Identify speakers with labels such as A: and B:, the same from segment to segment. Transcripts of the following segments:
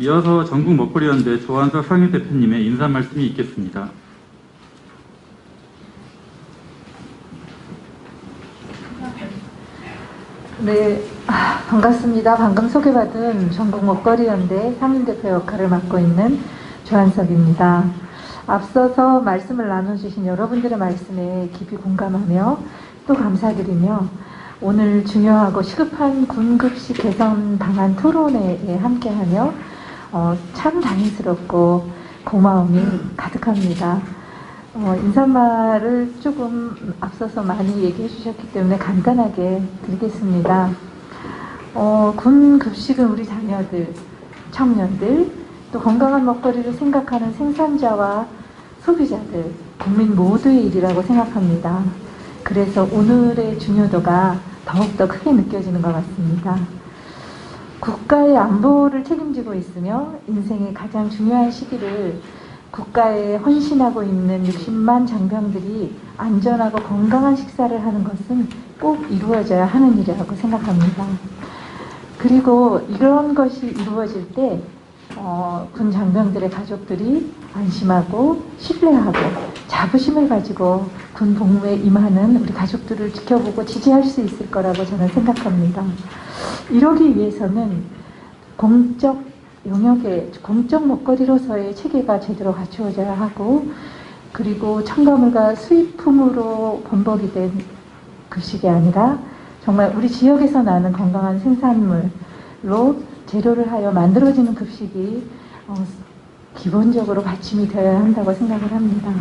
A: 이어서 전국 먹거리연대 조한석 상임 대표님의 인사 말씀이 있겠습니다.
B: 네, 아, 반갑습니다. 방금 소개받은 전국 먹거리연대 상임대표 역할을 맡고 있는 조한석입니다. 앞서서 말씀을 나눠주신 여러분들의 말씀에 깊이 공감하며 또 감사드리며 오늘 중요하고 시급한 군급식 개선 방안 토론회에 함께하며 어, 참 다행스럽고 고마움이 가득합니다. 어, 인사말을 조금 앞서서 많이 얘기해 주셨기 때문에 간단하게 드리겠습니다. 어, 군 급식은 우리 자녀들, 청년들, 또 건강한 먹거리를 생각하는 생산자와 소비자들, 국민 모두의 일이라고 생각합니다. 그래서 오늘의 중요도가 더욱더 크게 느껴지는 것 같습니다. 국가의 안보를 책임지고 있으며 인생의 가장 중요한 시기를 국가에 헌신하고 있는 60만 장병들이 안전하고 건강한 식사를 하는 것은 꼭 이루어져야 하는 일이라고 생각합니다. 그리고 이런 것이 이루어질 때, 어, 군 장병들의 가족들이 안심하고 신뢰하고 자부심을 가지고 군 복무에 임하는 우리 가족들을 지켜보고 지지할 수 있을 거라고 저는 생각합니다. 이러기 위해서는 공적 영역에 공적 먹거리로서의 체계가 제대로 갖추어져야 하고 그리고 첨가물과 수입품으로 번복이 된 급식이 아니라 정말 우리 지역에서 나는 건강한 생산물로 재료를 하여 만들어지는 급식이 어, 기본적으로 받침이 되어야 한다고 생각을 합니다.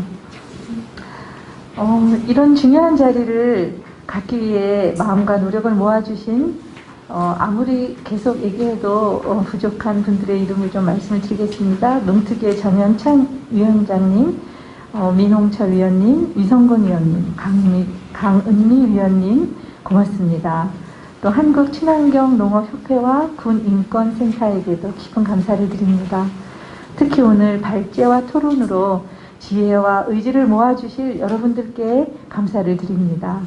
B: 어, 이런 중요한 자리를 갖기 위해 마음과 노력을 모아주신 어, 아무리 계속 얘기해도 어, 부족한 분들의 이름을 좀 말씀을 드리겠습니다. 농특위의 정현창 위원장님, 어, 민홍철 위원님, 위성곤 위원님, 강미, 강은미 위원님 고맙습니다. 또 한국친환경농업협회와 군인권센터에게도 깊은 감사를 드립니다. 특히 오늘 발제와 토론으로 지혜와 의지를 모아주실 여러분들께 감사를 드립니다.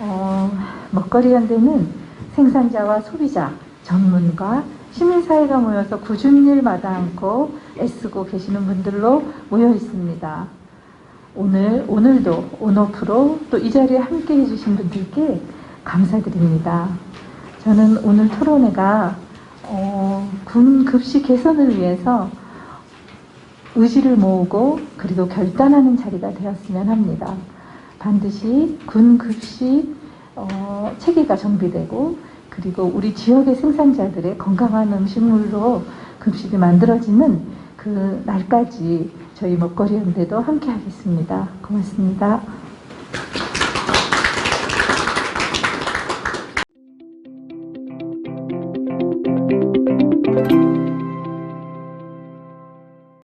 B: 어, 먹거리 연대는 생산자와 소비자, 전문가, 시민사회가 모여서 굳은 일마다 않고 애쓰고 계시는 분들로 모여 있습니다. 오늘, 오늘도 온오프로 또 이 자리에 함께 해주신 분들께 감사드립니다. 저는 오늘 토론회가 어, 군 급식 개선을 위해서 의지를 모으고 그리고 결단하는 자리가 되었으면 합니다. 반드시 군 급식 어, 체계가 정비되고 그리고 우리 지역의 생산자들의 건강한 음식물로 급식이 만들어지는 그 날까지 저희 먹거리 연대도 함께 하겠습니다. 고맙습니다.
C: Thank